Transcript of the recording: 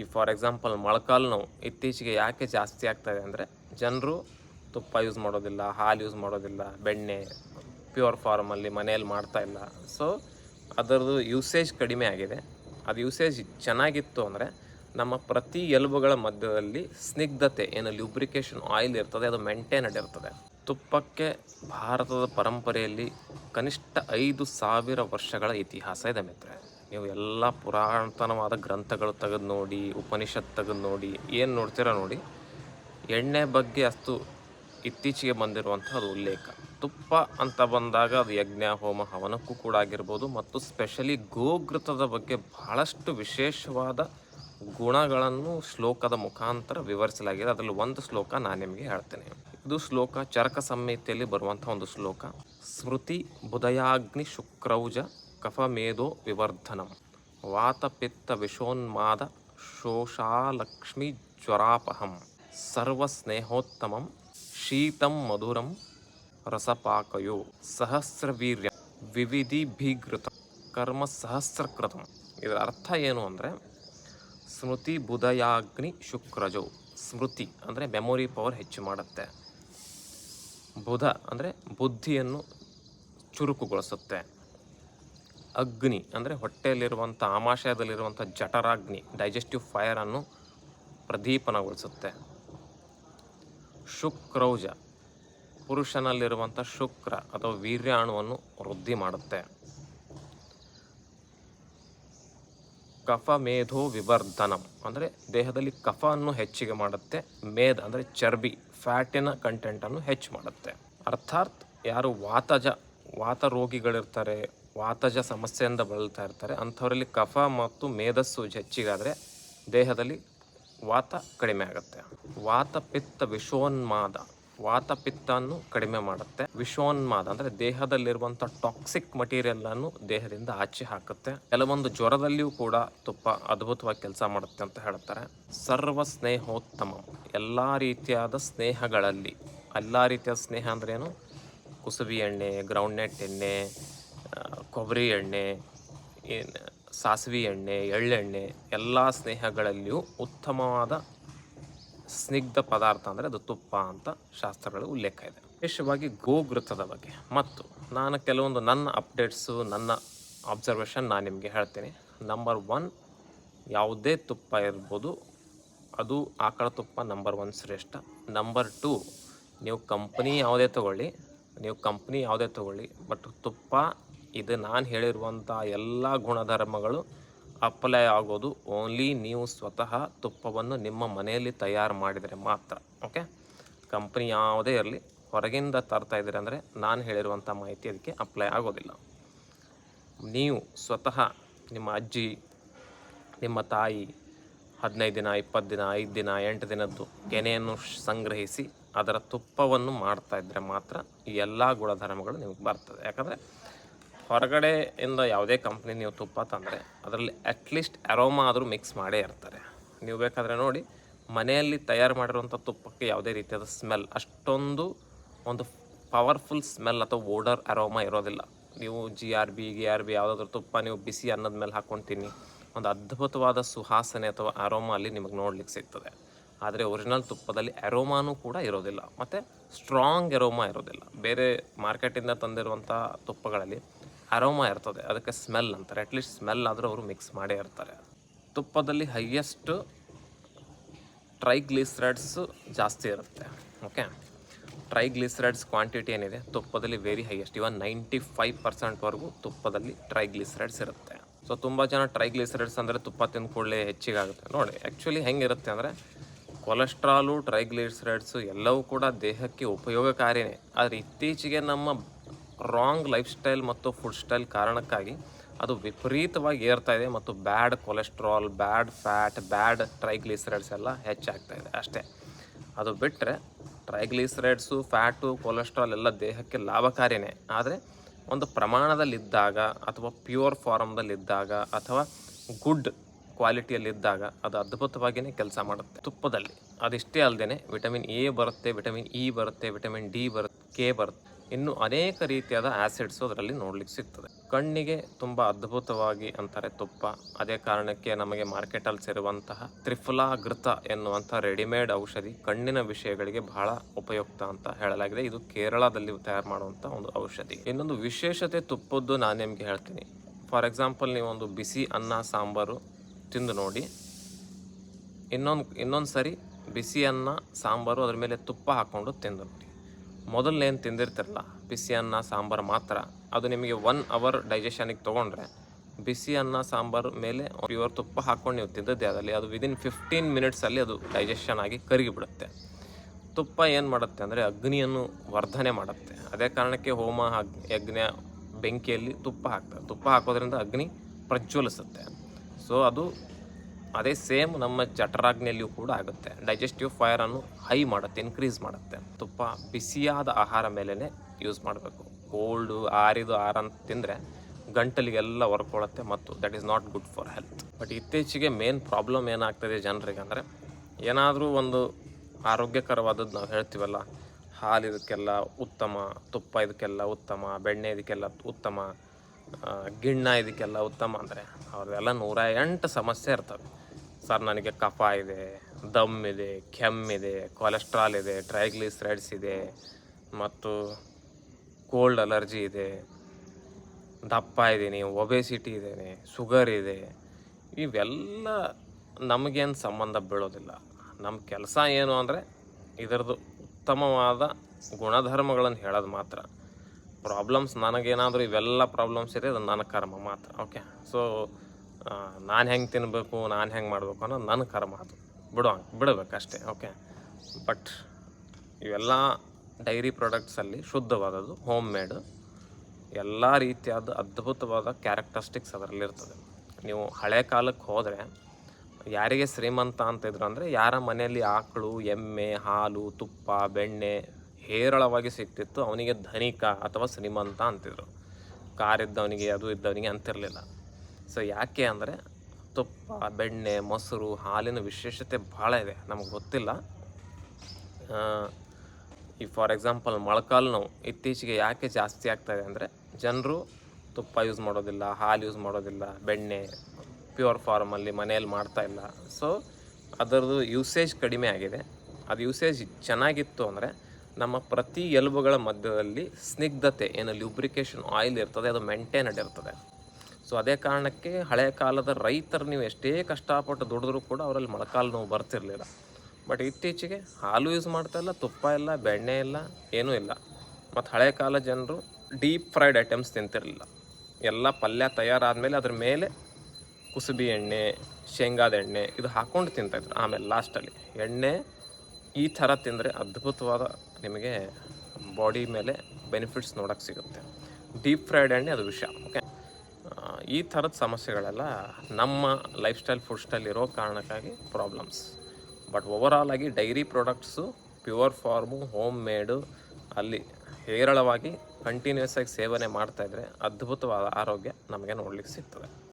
ಈ for example ಮೊಳಕಾಲು ನೋವು ಇತ್ತೀಚೆಗೆ ಯಾಕೆ ಜಾಸ್ತಿ ಆಗ್ತಾಯಿದೆ ಅಂದರೆ ಜನರು ತುಪ್ಪ ಯೂಸ್ ಮಾಡೋದಿಲ್ಲ, ಹಾಲು ಯೂಸ್ ಮಾಡೋದಿಲ್ಲ, ಬೆಣ್ಣೆ ಪ್ಯೂರ್ ಫಾರ್ಮಲ್ಲಿ ಮನೆಯಲ್ಲಿ ಮಾಡ್ತಾ ಇಲ್ಲ. ಸೊ ಅದರದ್ದು ಯೂಸೇಜ್ ಕಡಿಮೆ ಆಗಿದೆ. ಅದು ಯೂಸೇಜ್ ಚೆನ್ನಾಗಿತ್ತು ಅಂದರೆ ನಮ್ಮ ಪ್ರತಿ ಎಲುಬುಗಳ ಮಧ್ಯದಲ್ಲಿ ಸ್ನಿಗ್ಧತೆ, ಏನು ಲ್ಯೂಬ್ರಿಕೇಷನ್ ಆಯಿಲ್ ಇರ್ತದೆ, ಅದು ಮೇಂಟೈನ್ಡ್ ಇರ್ತದೆ. ತುಪ್ಪಕ್ಕೆ ಭಾರತದ ಪರಂಪರೆಯಲ್ಲಿ ಕನಿಷ್ಠ ಐದು ಸಾವಿರ ವರ್ಷಗಳ ಇತಿಹಾಸ ಇದೆ ಮಿತ್ರೆ ನೀವು ಎಲ್ಲ ಪುರಾತನವಾದ ಗ್ರಂಥಗಳು ತೆಗೆದು ನೋಡಿ ಉಪನಿಷತ್ ತೆಗೆದು ನೋಡಿ, ಏನು ನೋಡ್ತೀರ ನೋಡಿ, ಎಣ್ಣೆ ಬಗ್ಗೆ ಅಷ್ಟು ಇತ್ತೀಚೆಗೆ ಬಂದಿರುವಂಥದ್ದು ಉಲ್ಲೇಖ. ತುಪ್ಪ ಅಂತ ಬಂದಾಗ ಅದು ಯಜ್ಞ, ಹೋಮ, ಹವನಕ್ಕೂ ಕೂಡ ಆಗಿರ್ಬೋದು, ಮತ್ತು ಸ್ಪೆಷಲಿ ಗೋಘೃತದ ಬಗ್ಗೆ ಬಹಳಷ್ಟು ವಿಶೇಷವಾದ ಗುಣಗಳನ್ನು ಶ್ಲೋಕದ ಮುಖಾಂತರ ವಿವರಿಸಲಾಗಿದೆ. ಅದರಲ್ಲಿ ಒಂದು ಶ್ಲೋಕ ನಾನು ನಿಮಗೆ ಹೇಳ್ತೇನೆ. ಇದು ಶ್ಲೋಕ ಚರಕ ಸಂಹಿತೆಯಲ್ಲಿ ಬರುವಂಥ ಒಂದು ಶ್ಲೋಕ. ಸ್ಮೃತಿ, ಬುಧಯಾಗ್ನಿ, ಶುಕ್ರೌಜ ಕಫಮೇಧೋ ವಿವರ್ಧನಂ. ಶೋಷಾಲಕ್ಷ್ಮಿ ಜ್ವರಾಪಹಂ. ಸರ್ವಸ್ನೇಹೋತ್ತಮಂ ಶೀತಂ ಮಧುರಂ ರಸಪಾಕಯೋ ಸಹಸ್ರವೀರ್ಯ ವಿವಿಧಿಭಿಘೃತ ಕರ್ಮ ಸಹಸ್ರಕೃತಂ. ಇದರ ಅರ್ಥ ಏನು ಅಂದರೆ ಸ್ಮೃತಿ ಬುಧಯಾಗ್ನಿ ಶುಕ್ರಜೋ. ಸ್ಮೃತಿ ಅಂದರೆ ಮೆಮೊರಿ ಪವರ್ ಹೆಚ್ಚು ಮಾಡುತ್ತೆ. ಬುಧ ಅಂದರೆ ಬುದ್ಧಿಯನ್ನು ಚುರುಕುಗೊಳಿಸುತ್ತೆ. ಅಗ್ನಿ, ಅಂದರೆ ಹೊಟ್ಟೆಯಲ್ಲಿರುವಂಥ, ಆಮಾಶಯದಲ್ಲಿರುವಂಥ ಜಠರಾಗ್ನಿ ಡೈಜೆಸ್ಟಿವ್ ಫೈರನ್ನು ಪ್ರದೀಪನಗೊಳಿಸುತ್ತೆ. ಶುಕ್ರೌಜ, ಪುರುಷನಲ್ಲಿರುವಂಥ ಶುಕ್ರ ಅಥವಾ ವೀರ್ಯಾಣುವನ್ನು ವೃದ್ಧಿ ಮಾಡುತ್ತೆ. ಕಫ ಮೇಧೋ ವಿವರ್ಧನಂ, ಅಂದರೆ ದೇಹದಲ್ಲಿ ಕಫವನ್ನು ಹೆಚ್ಚಿಗೆ ಮಾಡುತ್ತೆ. ಮೇಧ ಅಂದರೆ ಚರ್ಬಿ, ಫ್ಯಾಟಿನ ಕಂಟೆಂಟನ್ನು ಹೆಚ್ಚು ಮಾಡುತ್ತೆ. ಅರ್ಥಾತ್ ಯಾರು ವಾತಜ ವಾತ ರೋಗಿಗಳಿರ್ತಾರೆ ವಾತಜ ಸಮಸ್ಯೆಯಿಂದ ಬಳಲ್ತಾ ಇರ್ತಾರೆ. ಅಂಥವರಲ್ಲಿ ಕಫ ಮತ್ತು ಮೇಧಸ್ಸು ಹೆಚ್ಚಿಗಾದರೆ ದೇಹದಲ್ಲಿ ವಾತ ಕಡಿಮೆ ಆಗುತ್ತೆ. ವಾತ ಪಿತ್ತ ವಿಷೋನ್ಮಾದ ವಾತ ಪಿತ್ತನ್ನು ಕಡಿಮೆ ಮಾಡುತ್ತೆ. ವಿಷೋನ್ಮಾದ ಅಂದರೆ ದೇಹದಲ್ಲಿರುವಂಥ ಟಾಕ್ಸಿಕ್ ಮಟೀರಿಯಲ್ ಅನ್ನು ದೇಹದಿಂದ ಆಚೆ ಹಾಕುತ್ತೆ. ಕೆಲವೊಂದು ಜ್ವರದಲ್ಲಿಯೂ ಕೂಡ ತುಪ್ಪ ಅದ್ಭುತವಾಗಿ ಕೆಲಸ ಮಾಡುತ್ತೆ ಅಂತ ಹೇಳ್ತಾರೆ. ಸರ್ವ ಸ್ನೇಹೋತ್ತಮ ಎಲ್ಲ ರೀತಿಯಾದ ಸ್ನೇಹಗಳಲ್ಲಿ, ಎಲ್ಲ ರೀತಿಯ ಸ್ನೇಹ ಅಂದ್ರೇನು ಕುಸುಬಿ ಎಣ್ಣೆ ಗ್ರೌಂಡ್ನೆಟ್ ಎಣ್ಣೆ ಕೊಬ್ಬರಿ ಎಣ್ಣೆ, ಏನು ಸಾಸಿವೆ ಎಣ್ಣೆ, ಎಳ್ಳೆಣ್ಣೆ ಎಲ್ಲ ಸ್ನೇಹಗಳಲ್ಲಿಯೂ ಉತ್ತಮವಾದ ಸ್ನಿಗ್ಧ ಪದಾರ್ಥ ಅಂದರೆ ಅದು ತುಪ್ಪ ಅಂತ ಶಾಸ್ತ್ರಗಳು ಉಲ್ಲೇಖ ಇದೆ. ವಿಶೇಷವಾಗಿ ಗೋಘೃತದ ಬಗ್ಗೆ. ಮತ್ತು ನಾನು ಕೆಲವೊಂದು ನನ್ನ ಅಪ್ಡೇಟ್ಸು ನನ್ನ ಅಬ್ಸರ್ವೇಷನ್ ನಾನು ನಿಮಗೆ ಹೇಳ್ತೀನಿ. ನಂಬರ್ ಒನ್ ಯಾವುದೇ ತುಪ್ಪ ಇರ್ಬೋದು, ಅದು ಆಕಳ ತುಪ್ಪ ನಂಬರ್ ಒನ್ ಶ್ರೇಷ್ಠ. ನಂಬರ್ ಟು ನೀವು ಕಂಪ್ನಿ ಯಾವುದೇ ತಗೊಳ್ಳಿ, ನೀವು ಕಂಪ್ನಿ ಯಾವುದೇ ತಗೊಳ್ಳಿ ಬಟ್ ತುಪ್ಪ ಇದು ನಾನು ಹೇಳಿರುವಂಥ ಎಲ್ಲ ಗುಣಧರ್ಮಗಳು ಅಪ್ಲೈ ಆಗೋದು ಓನ್ಲಿ ನೀವು ಸ್ವತಃ ತುಪ್ಪವನ್ನು ನಿಮ್ಮ ಮನೆಯಲ್ಲಿ ತಯಾರು ಮಾಡಿದರೆ ಮಾತ್ರ ಓಕೆ ಕಂಪ್ನಿ ಯಾವುದೇ ಇರಲಿ, ಹೊರಗಿಂದ ತರ್ತಾ ಇದ್ದೀರಿ ಅಂದರೆ ನಾನು ಹೇಳಿರುವಂಥ ಮಾಹಿತಿ ಅದಕ್ಕೆ ಅಪ್ಲೈ ಆಗೋದಿಲ್ಲ. ನೀವು ಸ್ವತಃ ನಿಮ್ಮ ಅಜ್ಜಿ, ನಿಮ್ಮ ತಾಯಿ ಹದಿನೈದು ದಿನ, ಇಪ್ಪತ್ತು ದಿನ, ಐದು ದಿನ, ಎಂಟು ದಿನದ್ದು ಕೆನೆಯನ್ನು ಸಂಗ್ರಹಿಸಿ ಅದರ ತುಪ್ಪವನ್ನು ಮಾಡ್ತಾ ಇದ್ದರೆ ಮಾತ್ರ ಈ ಎಲ್ಲ ಗುಣಧರ್ಮಗಳು ನಿಮಗೆ ಬರ್ತದೆ. ಯಾಕಂದರೆ ಹೊರಗಡೆಯಿಂದ ಯಾವುದೇ ಕಂಪ್ನಿ ನೀವು ತುಪ್ಪ ತಂದರೆ ಅದರಲ್ಲಿ ಅಟ್ಲೀಸ್ಟ್ ಅರೋಮಾ ಆದರೂ ಮಿಕ್ಸ್ ಮಾಡೇ ಇರ್ತಾರೆ. ನೀವು ಬೇಕಾದರೆ ನೋಡಿ, ಮನೆಯಲ್ಲಿ ತಯಾರು ಮಾಡಿರುವಂಥ ತುಪ್ಪಕ್ಕೆ ಯಾವುದೇ ರೀತಿಯಾದ ಸ್ಮೆಲ್ ಅಷ್ಟೊಂದು ಒಂದು ಪವರ್ಫುಲ್ ಸ್ಮೆಲ್ ಅಥವಾ ಓಡರ್ ಅರೋಮಾ ಇರೋದಿಲ್ಲ. ನೀವು G R B G R B ಯಾವುದಾದ್ರೂ ತುಪ್ಪ ನೀವು ಬಿಸಿ ಅನ್ನದ ಮೇಲೆ ಹಾಕ್ಕೊಂಡು ತಿನ್ನಿ ಒಂದು ಅದ್ಭುತವಾದ ಸುಹಾಸನೆ ಅಥವಾ ಅರೋಮಾ ಅಲ್ಲಿ ನಿಮಗೆ ನೋಡ್ಲಿಕ್ಕೆ ಸಿಗ್ತದೆ. ಆದರೆ ಒರಿಜಿನಲ್ ತುಪ್ಪದಲ್ಲಿ ಅರೋಮಾನೂ ಕೂಡ ಇರೋದಿಲ್ಲ. ಮತ್ತು ಸ್ಟ್ರಾಂಗ್ ಎರೋಮಾ ಇರೋದಿಲ್ಲ. ಬೇರೆ ಮಾರ್ಕೆಟಿಂದ ತಂದಿರುವಂಥ ತುಪ್ಪಗಳಲ್ಲಿ ಅರೋಮಾ ಇರ್ತದೆ, ಅದಕ್ಕೆ ಸ್ಮೆಲ್ ಅಂತಾರೆ. ಅಟ್ಲೀಸ್ಟ್ ಸ್ಮೆಲ್ ಆದರೂ ಅವರು ಮಿಕ್ಸ್ ಮಾಡೇ ಇರ್ತಾರೆ. ತುಪ್ಪದಲ್ಲಿ ಹೈಯೆಸ್ಟ್ ಟ್ರೈಗ್ಲಿಸ್ರೈಡ್ಸು ಜಾಸ್ತಿ ಇರುತ್ತೆ. ಓಕೆ ಟ್ರೈಗ್ಲಿಸ್ರೈಡ್ಸ್ ಕ್ವಾಂಟಿಟಿ ಏನಿದೆ? ತುಪ್ಪದಲ್ಲಿ very highest even ninety five ಪರ್ಸೆಂಟ್ವರೆಗೂ ತುಪ್ಪದಲ್ಲಿ ಟ್ರೈಗ್ಲಿಸ್ರೈಡ್ಸ್ ಇರುತ್ತೆ. ಸೊ ತುಂಬ ಜನ ಟ್ರೈಗ್ಲಿಸರೈಡ್ಸ್ ಅಂದರೆ ತುಪ್ಪ ತಿಂದ ಕೂಡಲೇ ಹೆಚ್ಚಿಗೆ ಆಗುತ್ತೆ ನೋಡಿ ಆ್ಯಕ್ಚುಲಿ ಹೆಂಗಿರುತ್ತೆ ಅಂದರೆ ಕೊಲೆಸ್ಟ್ರಾಲು ಟ್ರೈಗ್ಲಿಸರೈಡ್ಸು ಎಲ್ಲವೂ ಕೂಡ ದೇಹಕ್ಕೆ ಉಪಯೋಗಕಾರಿನೇ. ಆದರೆ ಇತ್ತೀಚೆಗೆ ನಮ್ಮ ರಾಂಗ್ ಲೈಫ್ ಸ್ಟೈಲ್ ಮತ್ತು ಫುಡ್ ಸ್ಟೈಲ್ ಕಾರಣಕ್ಕಾಗಿ ಅದು ವಿಪರೀತವಾಗಿ ಏರ್ತಾ ಇದೆ ಮತ್ತು bad cholesterol bad fat bad triglycerides ಎಲ್ಲ ಹೆಚ್ಚಾಗ್ತಾ ಇದೆ ಅಷ್ಟೇ. ಅದು ಬಿಟ್ಟರೆ ಟ್ರೈಗ್ಲಿಸರೈಡ್ಸು ಫ್ಯಾಟು ಕೊಲೆಸ್ಟ್ರಾಲ್ ಎಲ್ಲ ದೇಹಕ್ಕೆ ಲಾಭಕಾರಿನೇ. ಆದರೆ ಒಂದು ಪ್ರಮಾಣದಲ್ಲಿದ್ದಾಗ ಅಥವಾ ಪ್ಯೂರ್ ಫಾರಮ್ದಲ್ಲಿದ್ದಾಗ ಅಥವಾ ಗುಡ್ ಕ್ವಾಲಿಟಿಯಲ್ಲಿದ್ದಾಗ ಅದು ಅದ್ಭುತವಾಗಿಯೇ ಕೆಲಸ ಮಾಡುತ್ತೆ. ತುಪ್ಪದಲ್ಲಿ. ಅದಿಷ್ಟೇ ಅಲ್ಲದೆ ವಿಟಮಿನ್ ಎ ಬರುತ್ತೆ ವಿಟಮಿನ್ ಇ ಬರುತ್ತೆ ವಿಟಮಿನ್ ಡಿ ಬರುತ್ತೆ ಕೆ ಬರುತ್ತೆ. ಇನ್ನು ಅನೇಕ ರೀತಿಯಾದ ಆ್ಯಸಿಡ್ಸು ಅದರಲ್ಲಿ ನೋಡ್ಲಿಕ್ಕೆ ಸಿಗ್ತದೆ. ಕಣ್ಣಿಗೆ ತುಂಬ ಅದ್ಭುತವಾಗಿ ಅಂತಾರೆ ತುಪ್ಪ. ಅದೇ ಕಾರಣಕ್ಕೆ ನಮಗೆ ಮಾರ್ಕೆಟಲ್ಲಿ ಸೇರುವಂತಹ ತ್ರಿಫುಲಾಗೃತ ಎನ್ನುವಂಥ ರೆಡಿಮೇಡ್ ಔಷಧಿ ಕಣ್ಣಿನ ವಿಷಯಗಳಿಗೆ ಬಹಳ ಉಪಯುಕ್ತ ಅಂತ ಹೇಳಲಾಗಿದೆ. ಇದು ಕೇರಳದಲ್ಲಿ ತಯಾರು ಮಾಡುವಂಥ ಒಂದು ಔಷಧಿ. ಇನ್ನೊಂದು ವಿಶೇಷತೆ ತುಪ್ಪದ್ದು ನಾನು ನಿಮಗೆ ಹೇಳ್ತೀನಿ. ಫಾರ್ ಎಕ್ಸಾಂಪಲ್ ನೀವು ಒಂದು ಬಿಸಿ ಅನ್ನ, ಸಾಂಬಾರು ತಿಂದು ನೋಡಿ. ಇನ್ನೊಂದು ಇನ್ನೊಂದು ಸರಿ ಬಿಸಿ ಅನ್ನ, ಸಾಂಬಾರು ಅದ್ರ ಮೇಲೆ ತುಪ್ಪ ಹಾಕ್ಕೊಂಡು ತಿಂದು ನೋಡಿ. ಮೊದಲನೇನು ತಿಂದಿರ್ತಿರಲ್ಲ ಬಿಸಿ ಅನ್ನ, ಸಾಂಬಾರು ಮಾತ್ರ. ಅದು ನಿಮಗೆ ಒನ್ ಅವರ್ ಡೈಜೆಷನಿಗೆ ತೊಗೊಂಡ್ರೆ ಬಿಸಿ ಅನ್ನ, ಸಾಂಬಾರು ಮೇಲೆ ಪ್ಯೂರ್ ತುಪ್ಪ ಹಾಕ್ಕೊಂಡು ನೀವು ತಿಂದದ್ದೇ ಅದರಲ್ಲಿ ಅದು ವಿದಿನ್ ಫಿಫ್ಟೀನ್ ಮಿನಿಟ್ಸಲ್ಲಿ ಅದು ಡೈಜೆಷನ್ ಆಗಿ ಕರಗಿಬಿಡುತ್ತೆ ತುಪ್ಪ ಏನು ಮಾಡುತ್ತೆ ಅಂದರೆ ಅಗ್ನಿಯನ್ನು ವರ್ಧನೆ ಮಾಡುತ್ತೆ. ಅದೇ ಕಾರಣಕ್ಕೆ ಹೋಮ ಯಜ್ಞ ಬೆಂಕಿಯಲ್ಲಿ ತುಪ್ಪ ಹಾಕ್ತಾರೆ. ತುಪ್ಪ ಹಾಕೋದ್ರಿಂದ ಅಗ್ನಿ ಪ್ರಜ್ವಲಿಸುತ್ತೆ. ಸೊ ಅದು ಅದೇ ಸೇಮ್ ನಮ್ಮ ಜಠರಾಗ್ನಿಯಲ್ಲಿಯೂ ಕೂಡ ಆಗುತ್ತೆ. ಡೈಜೆಸ್ಟಿವ್ ಫೈರನ್ನು ಹೈ ಮಾಡುತ್ತೆ ಇನ್ಕ್ರೀಸ್ ಮಾಡುತ್ತೆ. ತುಪ್ಪ ಬಿಸಿಯಾದ ಆಹಾರ ಮೇಲೇ ಯೂಸ್ ಮಾಡಬೇಕು. ಕೋಲ್ಡು ಆರಿದು ಆಹಾರ ಅಂತ ತಿಂದರೆ ಗಂಟಲಿಗೆಲ್ಲ ಹೊರ್ಕೊಳ್ಳುತ್ತೆ ಮತ್ತು that is not good for health but ಇತ್ತೀಚೆಗೆ ಮೇನ್ ಪ್ರಾಬ್ಲಮ್ ಏನಾಗ್ತದೆ ಜನರಿಗೆ ಅಂದರೆ ಏನಾದರೂ ಒಂದು ಆರೋಗ್ಯಕರವಾದದ್ದು ನಾವು ಹೇಳ್ತೀವಲ್ಲ, ಹಾಲು ಇದಕ್ಕೆಲ್ಲ ಉತ್ತಮ, ತುಪ್ಪ ಇದಕ್ಕೆಲ್ಲ ಉತ್ತಮ, ಬೆಣ್ಣೆ ಇದಕ್ಕೆಲ್ಲ ಉತ್ತಮ ಗಿಣ್ಣ ಇದಕ್ಕೆಲ್ಲ ಉತ್ತಮ ಅಂದರೆ ಅವ್ರದ್ದೆಲ್ಲ ನೂರ ಎಂಟು ಸಮಸ್ಯೆ ಇರ್ತವೆ. ಸರ್, ನನಗೆ ಕಫ ಇದೆ, ದಮ್ ಇದೆ ಕೆಮ್ಮಿದೆ ಕೊಲೆಸ್ಟ್ರಾಲ್ ಇದೆ ಟ್ರೈಗ್ಲಿಸ್ರೈಡ್ಸ್ ಇದೆ, ಮತ್ತು ಕೋಲ್ಡ್ ಅಲರ್ಜಿ ಇದೆ. ದಪ್ಪ ಇದ್ದೀನಿ ಒಬೆಸಿಟಿ ಇದ್ದೀನಿ ಶುಗರ್ ಇದೆ. ಇವೆಲ್ಲ ನಮಗೇನು ಸಂಬಂಧ ಬೀಳೋದಿಲ್ಲ. ನಮ್ಮ ಕೆಲಸ ಏನು ಅಂದರೆ ಇದರದ್ದು ಉತ್ತಮವಾದ ಗುಣಧರ್ಮಗಳನ್ನು ಹೇಳೋದು ಮಾತ್ರ. ಪ್ರಾಬ್ಲಮ್ಸ್ ನನಗೇನಾದರೂ ಇವೆಲ್ಲ ಪ್ರಾಬ್ಲಮ್ಸ್ ಇದೆ ಅದು ನನ್ನ ಕರ್ಮ ಮಾತ್ರ ಓಕೆ ಸೊ ನಾನು ಹೆಂಗೆ ತಿನ್ನಬೇಕು ನಾನು ಹೆಂಗೆ ಮಾಡಬೇಕು ಅನ್ನೋದು ನನ್ನ ಕರ್ಮ ಅದು. ಬಿಡೋ ಬಿಡಬೇಕಷ್ಟೇ ಓಕೆ ಬಟ್ ಇವೆಲ್ಲ ಡೈರಿ ಪ್ರಾಡಕ್ಟ್ಸಲ್ಲಿ ಶುದ್ಧವಾದದ್ದು ಹೋಮ್ ಮೇಡ್ ಎಲ್ಲ ರೀತಿಯಾದ ಅದ್ಭುತವಾದ ಕ್ಯಾರೆಕ್ಟರಿಸ್ಟಿಕ್ಸ್ ಅದರಲ್ಲಿರ್ತದೆ ನೀವು ಹಳೆ ಕಾಲಕ್ಕೆ ಹೋದರೆ, ಯಾರಿಗೆ ಶ್ರೀಮಂತ ಅಂತ ಇದ್ರು ಅಂದರೆ, ಯಾರ ಮನೆಯಲ್ಲಿ ಆಕಳು, ಎಮ್ಮೆ, ಹಾಲು, ತುಪ್ಪ, ಬೆಣ್ಣೆ ಹೇರಳವಾಗಿ ಸಿಗ್ತಿತ್ತು, ಅವನಿಗೆ ಧನಿಕ ಅಥವಾ ಶ್ರೀಮಂತ ಅಂತಿದ್ರು. ಕಾರ್ ಇದ್ದವನಿಗೆ, ಅದು ಇದ್ದವನಿಗೆ ಅಂತಿರಲಿಲ್ಲ. ಸೊ ಯಾಕೆ ಅಂದರೆ ತುಪ್ಪ, ಬೆಣ್ಣೆ, ಮೊಸರು, ಹಾಲಿನ ವಿಶೇಷತೆ ಭಾಳ ಇದೆ, ನಮಗೆ ಗೊತ್ತಿಲ್ಲ. ಈ ಫಾರ್ ಎಕ್ಸಾಂಪಲ್ ಮೊಳಕಾಲು ನೋವು ಇತ್ತೀಚೆಗೆ ಯಾಕೆ ಜಾಸ್ತಿ ಆಗ್ತಾಯಿದೆ ಅಂದರೆ ಜನರು ತುಪ್ಪ ಯೂಸ್ ಮಾಡೋದಿಲ್ಲ, ಹಾಲು ಯೂಸ್ ಮಾಡೋದಿಲ್ಲ, ಬೆಣ್ಣೆ, ಪ್ಯೂರ್ ಫಾರ್ಮಲ್ಲಿ ಮನೆಯಲ್ಲಿ ಮಾಡ್ತಾ ಇಲ್ಲ. ಸೊ ಅದರದ್ದು ಯೂಸೇಜ್ ಕಡಿಮೆ ಆಗಿದೆ. ಅದು ಯೂಸೇಜ್ ಚೆನ್ನಾಗಿತ್ತು ಅಂದರೆ ನಮ್ಮ ಪ್ರತಿ ಎಲುಬುಗಳ ಮಧ್ಯದಲ್ಲಿ ಸ್ನಿಗ್ಧತೆ, ಏನು ಲ್ಯೂಬ್ರಿಕೇಷನ್ ಆಯಿಲ್ ಇರ್ತದೆ, ಅದು ಮೇಂಟೈನ್ಡ್ ಇರ್ತದೆ. ಸೊ ಅದೇ ಕಾರಣಕ್ಕೆ ಹಳೆಯ ಕಾಲದ ರೈತರು ನೀವು ಎಷ್ಟೇ ಕಷ್ಟಪಟ್ಟು ದುಡಿದ್ರೂ ಕೂಡ ಅವರಲ್ಲಿ ಮೊಳಕಾಲು ನೋವು ಬರ್ತಿರಲಿಲ್ಲ. ಬಟ್ ಇತ್ತೀಚೆಗೆ ಹಾಲು ಯೂಸ್ ಮಾಡ್ತಾ ಇಲ್ಲ, ತುಪ್ಪ ಇಲ್ಲ, ಬೆಣ್ಣೆ ಇಲ್ಲ, ಏನೂ ಇಲ್ಲ. ಮತ್ತು ಹಳೆಯ ಕಾಲ ಜನರು ಡೀಪ್ ಫ್ರೈಡ್ ಐಟಮ್ಸ್ ತಿಂತಿರಲಿಲ್ಲ. ಎಲ್ಲ ಪಲ್ಯ ತಯಾರಾದಮೇಲೆ ಅದ್ರ ಮೇಲೆ ಕುಸುಬಿ ಎಣ್ಣೆ, ಶೇಂಗಾದ ಎಣ್ಣೆ ಇದು ಹಾಕ್ಕೊಂಡು ತಿಂತಾಯಿದ್ರು ಆಮೇಲೆ ಲಾಸ್ಟಲ್ಲಿ ಎಣ್ಣೆ ಈ ಥರ ತಿಂದರೆ ಅದ್ಭುತವಾದ ನಿಮಗೆ ಬಾಡಿ ಮೇಲೆ ಬೆನಿಫಿಟ್ಸ್ ನೋಡೋಕ್ಕೆ ಸಿಗುತ್ತೆ. ಡೀಪ್ ಫ್ರೈಡ್ ಎಣ್ಣೆ ಅದು ವಿಷಯ ಓಕೆ ಈ ಥರದ ಸಮಸ್ಯೆಗಳೆಲ್ಲ ನಮ್ಮ ಲೈಫ್ ಸ್ಟೈಲ್ ಫುಡ್ ಸ್ಟೈಲ್ ಇರೋ ಕಾರಣಕ್ಕಾಗಿ ಪ್ರಾಬ್ಲಮ್ಸ್ ಬಟ್ ಓವರಾಲ್ ಆಗಿ dairy products pure form homemade ಅಲ್ಲಿ ಹೇರಳವಾಗಿ ಕಂಟಿನ್ಯೂಸ್ ಆಗಿ ಸೇವನೆ ಮಾಡ್ತಾಯಿದ್ರೆ ಅದ್ಭುತವಾದ ಆರೋಗ್ಯ ನಮಗೆ ನೋಡಲಿಕ್ಕೆ ಸಿಗ್ತದೆ.